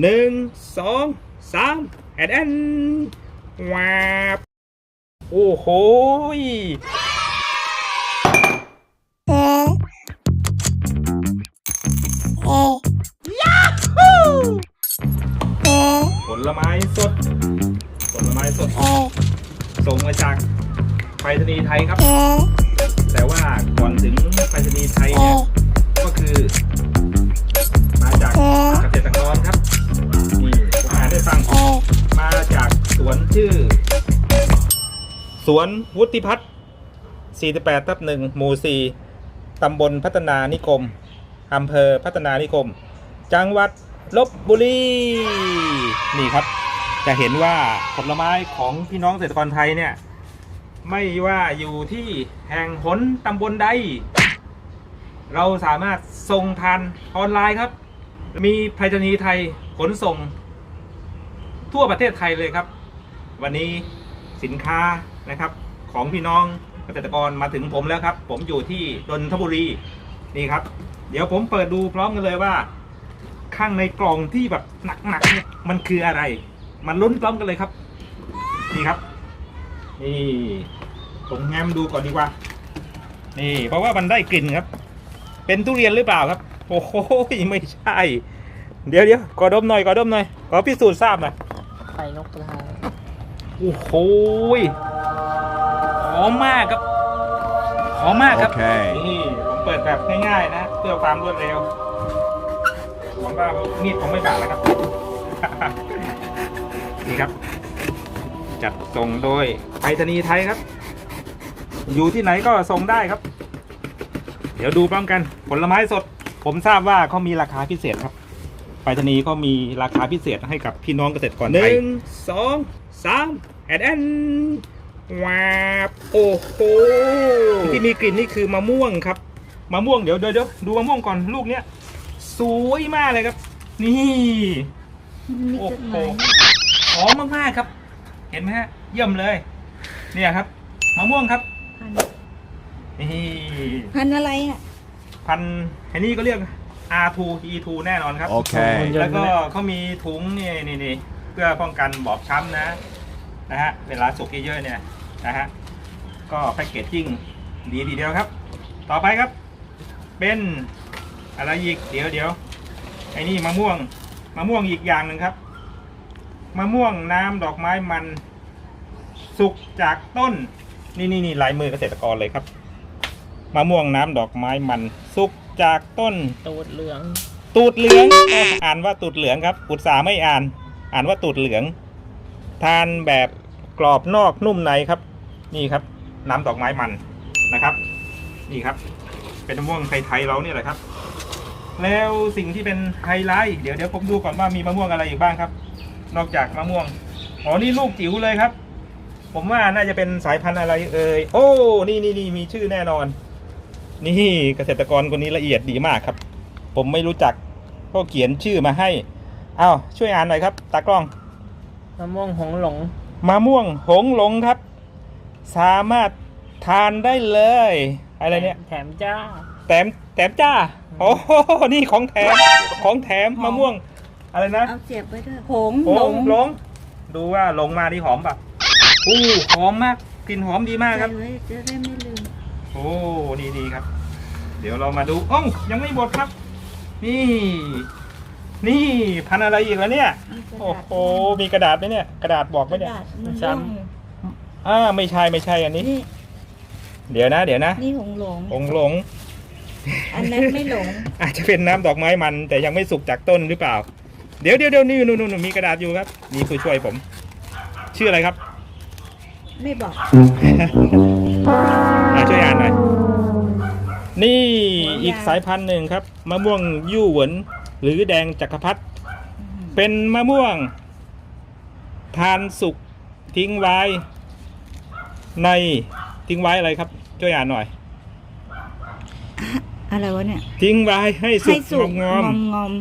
หนึ่งสองสามแอดแอนวาบโอ้โหยผลไม้สด ผลไม้สด ส่งมาจากไปรษณีย์ไทยครับ แต่ว่าก่อนถึงไปรษณีย์ไทยเนี่ย ก็คือ มาจากเกษตรก มาจากสวนชื่อ สวนวุฒิพัฒน์48ทับหนึ่งหมู่4ตำบลพัฒนานิคมอำเภอพัฒนานิคม จังหวัดลบบุรี นี่ครับ จะเห็นว่าผลไม้ของพี่น้องเกษตรกรไทยเนี่ย ไม่ว่าอยู่ที่แห่งหนตำบลใด เราสามารถส่งทานออนไลน์ครับ มีไปรษณีย์ไทยขนส่ง ทั่วประเทศไทยเลยครับ วันนี้สินค้านะครับของพี่น้องเกษตรกรมาถึงผมแล้วครับ ผมอยู่ที่นนทบุรีนี่ครับ เดี๋ยวผมเปิดดูพร้อมกันเลยว่า ข้างในกล่องที่แบบหนักๆเนี่ยมันคืออะไร มันลุ้นพร้อมกันเลยครับ นี่ครับ นี่ผมแง้มดูก่อนดีกว่า นี่ เพราะว่ามันได้กลิ่นครับ เป็นทุเรียนหรือเปล่าครับ โอ้โหไม่ใช่ เดี๋ยวเดี๋ยวขอดมหน่อยขอดมหน่อยขอพิสูจน์ทราบหน่อย ไข่นกกระทาโอ้โหยหอมมากครับหอมมากครับโอเคนี่ผมเปิดแบบง่ายๆนะเพื่อความรวดเร็วหวังว่ามีดผมไม่บาดนะครับ นี่ครับ จัดส่งโดยไปรษณีย์ไทยครับ อยู่ที่ไหนก็ส่งได้ครับ เดี๋ยวดูพร้อมกัน ผลไม้สด ผมทราบว่าเขามีราคาพิเศษครับ ไปรษณีย์เขามีราคาพิเศษให้กับพี่น้องเกษตรกรไทยหนึ่งสองสามแอนแอนวาบโอ้โหที่มีกลิ่นนี่คือมะม่วงครับ มะม่วงเดี๋ยวเดี๋ยวเดี๋ยวดูมะม่วงก่อนลูกเนี้ยสวยมากเลยครับ นี่ มีโอ้จดหโหมายหอมมากๆครับ เห็นไหมฮะ เยี่ยมเลย เนี่ยครับมะม่วงครับพันนี่พันอะไรอะ พันธุ์อันนี้ก็เรียก R2 E2 แน่นอนครับ Okay. แล้วก็เขามีถุงนี่นี่นี่เพื่อป้องกันบอบช้ำนะนะฮะเวลาสุกเยอะๆเนี่ยนะฮะก็แพ็กเกจจิ้งดีทีเดียวครับ ต่อไปครับ เป็นอะไรอีกเดี๋ยวเดี๋ยวไอ้นี่มะม่วงมะม่วงอีกอย่างหนึ่งครับมะม่วงน้ำดอกไม้มันสุกจากต้น นี่นี่นี่ลายมือเกษตรกรเลยครับมะม่วงน้ำดอกไม้มันสุก จากต้นตูดเหลือง ตูดเหลือง อ่านว่าตูดเหลืองครับ อุตสาห์ไม่อ่าน อ่านว่าตูดเหลือง ทานแบบกรอบนอกนุ่มในครับ นี่ครับ น้ำดอกไม้มันนะครับ นี่ครับ เป็นมะม่วงไทยๆเราเนี่ยแหละครับ แล้วสิ่งที่เป็นไฮไลท์เดี๋ยวเดี๋ยวผมดูก่อนว่ามีมะม่วงอะไรอีกบ้างครับ นอกจากมะม่วงอ๋อนี่ลูกจิ๋วเลยครับ ผมว่าน่าจะเป็นสายพันธุ์อะไรเอ่ยโอ้นี่นี่นี่มีชื่อแน่นอน นี่เกษตรกรคนนี้ละเอียดดีมากครับ ผมไม่รู้จักก็เขียนชื่อมาให้อ้าวช่วยอ่านหน่อยครับตากล้องมะม่วงหงหลงมะม่วงหงหลงครับ สามารถทานได้เลย อะไรเนี่ยแถมจ้าแถมแถมจ้าโอ้โหนี่ของแถมของแถมมะม่วง อะไรนะเอาเสียบไว้ด้วยผงหงหลงดูว่าหลงมานี่หอมปะอู้หอมมากกลิ่นหอมดีมากครับใส่ไว้จะได้ไม่ลืม โอ้ดีดีครับ เดี๋ยวเรามาดูโอ้ายังไม่หมดครับ นี่ นี่พันธุ์อะไรอีกแล้วเนี่ยมีกระโอ้ดาษโหมีกระดาษไหมเนี่ย กระดาษบอกไหมกระเนี่ยดาษมะซ้ม่วงอ่าไม่ใช่ไม่ใช่อันนี้นี่เดี๋ยวนะ เดี๋ยวนะ นี่หงหลงหงหลง อันนั้นไม่หลง อาจจะเป็นน้ำดอกไม้มัน แต่ยังไม่สุกจากต้นหรือเปล่า เดี๋ยวเดี๋ยวเดี๋ยวนี่นู่นนู่นมีกระดาษอยู่ครับ นี่ผู้ช่วยผม ชื่ออะไรครับ ไม่บอก อ่าช่วยอ่านหน่อย นี่หัวยาวอีกสายพันธุ์หนึ่งครับมะม่วงยู่เหวินหรือแดงจักรพรรดิเป็นมะม่วง ทานสุกทิ้งไว้ ในทิ้งไว้อะไรครับ ช่วยอ่านหน่อย อะไรวะเนี่ย ทิ้งไว้ให้สุให้กสุกงอมงอม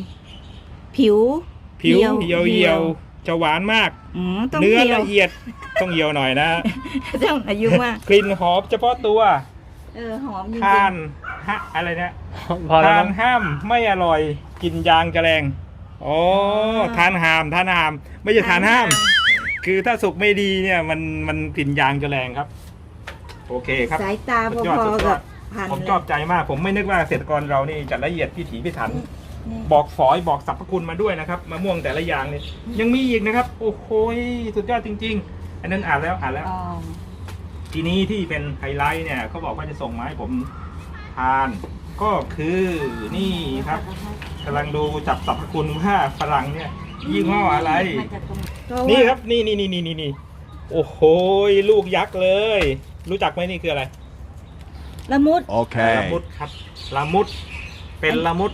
ๆผิวๆผิวเหี่ยวเหี่ยวๆ จะหวานมาก อืมต้องเนื้อเหี่ยวละเอียดต้องเหี่ยวหน่อยนะ ต้องอายุมาก กลิ่นหอมเฉพาะตัวเออหอมจริงทานฮะอะไรเนี่ยำพอแล้วทานมั้งห้ามไม่อร่อยกลินยางจะแรงอ๋อทานหามทานหาม ไม่ใช่ทานห้าม คือถ้าสุกไม่ดีเนี่ยมันมันกลิ่นยางจะแรงครับ โอเคครับสายตาพสุดยอดอสุดยๆอกัดบพันผมเลยชอบใจมาก ผมไม่นึกว่าเกษตรกรเรานี่จะละเอียดพิถีพิถันนี่ บอกฝอยบอกสรรพคุณมาด้วยนะครับมะม่วงแต่ละอย่างเนี่ยยังมีอีกนะครับ โอ้โหสุดยอดจริง ๆ อันนั้นอ่านแล้วอ่านแล้วอ๋อทีนี้ที่เป็นไฮไลท์เนี่ยเขาบอกว่าจะส่งมาให้ผมทานก็คือนี่ครับกำลังดูจับสรรพคุณว่าฝรั่งเนี่ยยี่ห้ออะไรมาจากตรงนี่ครับนี่นี่นี่นี่นี่นี่โอ้โหลูกยักษ์เลย รู้จักไหมนี่คืออะไรละมุดละ Okay. มุดครับละมุดเป็นละมุด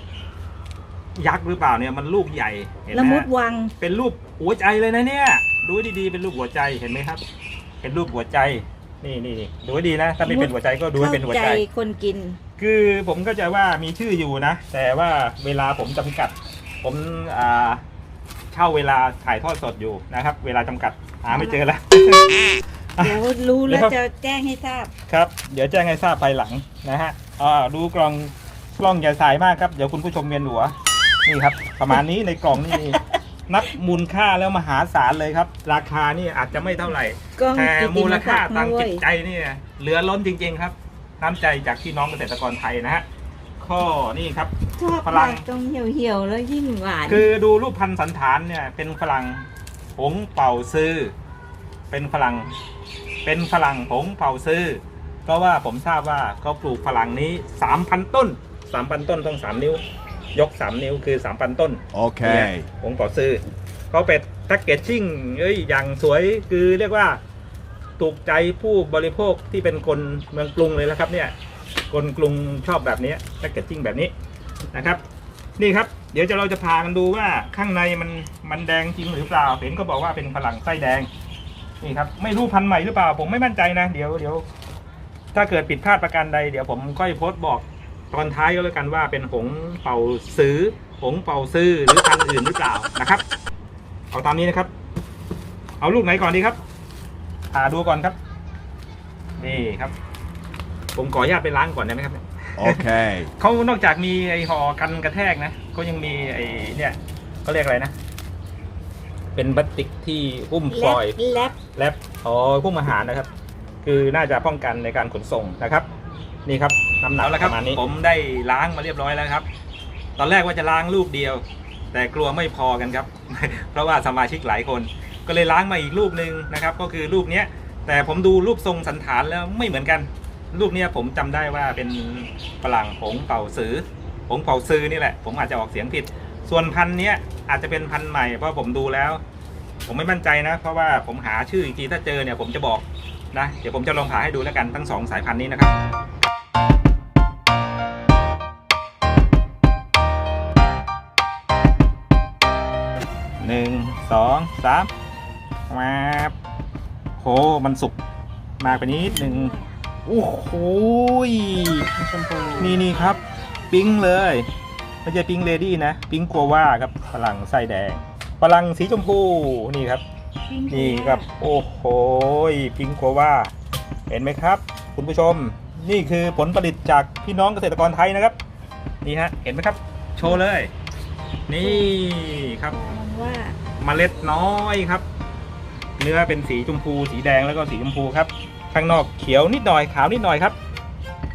ยักษ์หรือเปล่าเนี่ยมันลูกใหญ่เห็นไหละมมุดฮะวัง เป็นรูปหัวใจเลยนะเนี่ย ดูดีๆเป็นรูปหัวใจเห็นไหมครับ เป็นรูปหัวใจนี่นี่นี่ดูให้ดีนะ ถ้าไม่เป็นหัวใจก็ดูให้เป็นหัวใจ เข้าคนกิน คือผมก็จะว่ามีชื่ออยู่นะ แต่ว่าเวลาผมจำกัด ผมอ่าเช่าเวลาถ่ายทอดสดอยู่นะครับ เวลาจำกัดหาไม่เจอแล้ว เดี๋ยวรู้แล้วเดี๋ยวจะแจ้งให้ทราบ ครับ เดี๋ยวแจ้งให้ทราบภายหลังนะฮะอ่าดูกล่องกล้องอย่าสายมากครับ เดี๋ยวคุณผู้ชมเวียนหัว นี่ครับ ประมาณนี้ในกล่องนี่ นับมูลค่าแล้วมหาศาลเลยครับ ราคานี่อาจจะไม่เท่าไหร่ กล้องแต่กิตติมูลค่าศักดิ์ทางนะเว้จิยตใจนี่เหลือล้นจริง ๆ ครับ น้ำใจจากพี่น้องเกษตรกรไทยนะฮะข้อนี่ครับ ชอบฝรั่งมากตรงเหี่ยวๆแล้วยิ่งหวาน คือดูรูปพันธุ์สันฐานเนี่ย เป็นฝรั่งผงเป่าซื้อ เป็นฝรั่งเป็นฝรั่งผงเป่าซื้อก็ว่าผมทราบว่าเขาปลูกฝรั่งนี้สามพันต้นสามพันต้นต้องสามนิ้ว ยกสามนิ้วคือสามพันต้น Okay. ผงเป่าซื้อเขาเป็ดแพ็กเกจชิ่งเอ้ยอย่างสวยคือเรียกว่าถูกใจผู้บริโภคที่เป็นคนเมืองกรุงเลยแล้วครับเนี่ยคนกรุงชอบแบบนี้แพ็กเกจจิ้งแบบนี้นะครับ นี่ครับ เดี๋ยวจะเราจะพากันดูว่าข้างในมันมันแดงจริงหรือเปล่าเห็นก็บอกว่าเป็นฝรั่งไส้แดงนี่ครับไม่รู้พันธุ์ใหม่หรือเปล่า ผมไม่มั่นใจนะ เดี๋ยวเดี๋ยวถ้าเกิดผิดพลาดประการใดเดี๋ยวผมค่อยโพสต์บอก ตอนท้ายก็แล้วกันว่าเป็นหงเป่าซื้อ หงเป่าซื้อหรือพันธุ์อื่นหรือเปล่านะครับ เอาตามนี้นะครับ เอาลูกไหนก่อนดีครับหาดูก่อนครับ นี่ครับ ผมขออนุญาตไปล้างก่อนได้ไหมครับ Okay. เขานอกจากมีไอห่อกันกระแทกนะเขายังมีไอเนี่ยเขาเรียกอะไรนะ เป็นพลาสติกที่หุ้มฟแลอบยล์แลบแลบอ๋อหุ้มอาหารนะครับ คือน่าจะป้องกันในการขนส่งนะครับ นี่ครับน้ำหนักประมาณนี้ผมได้ล้างมาเรียบร้อยแล้วครับ ตอนแรกว่าจะล้างลูกเดียว แต่กลัวไม่พอกันครับ เพราะว่าสมาชิกหลายคน ก็เลยล้างมาอีกลูกหนึ่งนะครับ ก็คือลูกเนี้ย แต่ผมดูรูปทรงสันฐานแล้วไม่เหมือนกัน ลูกเนี้ยผมจำได้ว่าเป็นฝรั่งผงเป่าซื้อผงเป่าซื้อนี่แหละ ผมอาจจะออกเสียงผิด ส่วนพันธุ์เนี้ยอาจจะเป็นพันธุ์ใหม่เพราะผมดูแล้ว ผมไม่มั่นใจนะ เพราะว่าผมหาชื่ออีกทีถ้าเจอเนี่ยผมจะบอกนะ เดี๋ยวผมจะลองผ่าให้ดูแล้วกันทั้งสองสายพันธุ์นี้นะครับ สองสามมาบโหมันสุกมากไปนิดหนึ่งโอ้โหยชมพูนี่นี่ครับ ปิ้งเลยไม่ใช่ปิ้งเลดี้นะ ปิ้งกัวว่าครับฝรั่งไส้แดงฝรั่งสีชมพูนี่ครับ นี่ครับ โอ้โหยพิงกัวว่าเห็นไหมครับ คุณผู้ชม นี่คือผลผลิตจากพี่น้องเกษตรกรไทยนะครับ นี่ฮะ เห็นไหมครับ โชว์เลย นี่ครับมันว่า เมล็ดน้อยครับ เนื้อเป็นสีชมพูสีแดงแล้วก็สีชมพูครับ ข้างนอกเขียวนิดหน่อยขาวนิดหน่อยครับ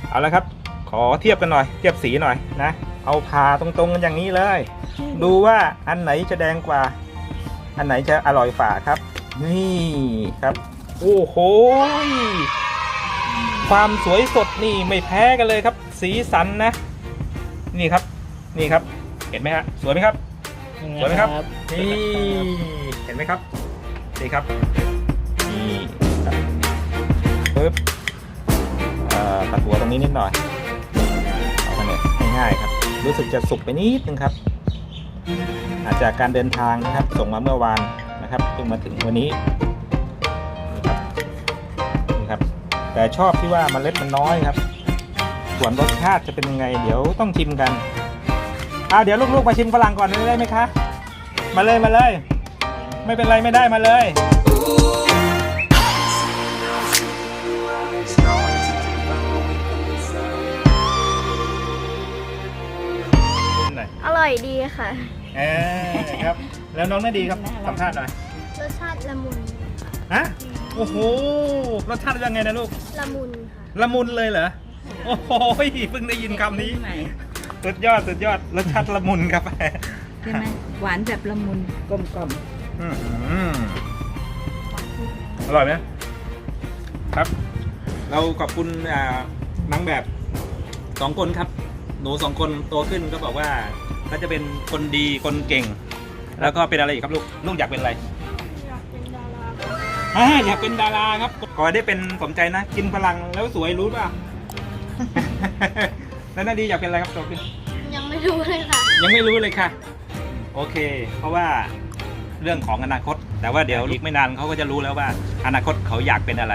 เอาละครับ ขอเทียบกันหน่อย เทียบสีหน่อยนะ เอาผ่าตรงๆกันอย่างนี้เลย ดูว่าอันไหนจะแดงกว่า อันไหนจะอร่อยฝ่าครับ นี่ครับโอ้โหความสวยสดนี่ไม่แพ้กันเลยครับ สีสันนะ นี่ครับ นี่ครับ เห็นไหมฮะ สวยไหมครับ สวยไหมครับ นี่เห็นไหมครับนี่ครับนี่ครับปึ๊บเอ่อตัดหัวตรงนี้นิดหน่อยเอามาเนี่ยง่ายๆครับ รู้สึกจะสุกไปนิดนึงครับ อาจจะการเดินทางนะครับ ส่งมาเมื่อวานนะครับเพิ่งมาถึงวันนี้นี่ครับนี่ครับแต่ชอบที่ว่าเมล็ดมันน้อยครับ ส่วนรสชาติจะเป็นยังไง เดี๋ยวต้องชิมกัน อ่าเดี๋ยวลูกๆมาชิมฝรั่งก่อนได้ไหมคะ มาเลยมาเลย ไม่เป็นไรไม่ได้มาเลย อร่อยดีค่ะ เออครับ แล้วน้องนาดีครับสัมภาษณ์หน่อยรสชาติละมุนฮะโอ้โหรสชาติเป็นยังไงนะลูก ละมุนค่ะ ละมุนเลยเหรอ โอ้โหเพิ่งได้ยินคำนี้ ใหม่ สุดยอด สุดยอด รสชาติละมุนครับใช่ไหมหวานแบบละมุนกลมกล่อมอื้อหืออร่อยไหมครับ เราขอบคุณอ่านางแบบสองคนครับ หนูสองคนโตขึ้นก็บอกว่าเขาจะเป็นคนดีคนเก่ง แล้วก็เป็นอะไรอีกครับลูกลูกอยากเป็นอะไรอยากเป็นดาราอ่าอยากเป็นดาราครับขอให้ได้เป็นสมใจนะ กินพลังแล้วสวยรู้ป่ะ แล้วนาดีอยากเป็นอะไรครับโตขึ้นยังไม่รู้เลยค่ะ ยังไม่รู้เลยค่ะ โอเค เพราะว่าเรื่องของอนาคต แต่ว่าเดี๋ยวอีกไม่นานเขาก็จะรู้แล้วว่า อนาคตเขาอยากเป็นอะไร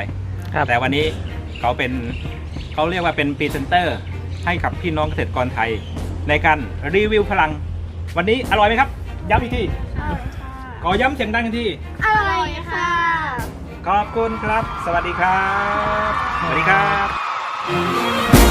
ครับ แต่วันนี้เขาเป็นเขาเรียกว่าเป็นพรีเซนเตอร์ให้กับพี่น้องเกษตรกรไทย ในการรีวิวพลัง วันนี้อร่อยไหมครับย้ำอีกทีอร่อยค่ะขอย้ำเสียงดังอีกทีอร่อยค่ะ ขอบคุณครับ สวัสดีครับ สวัสดีครับ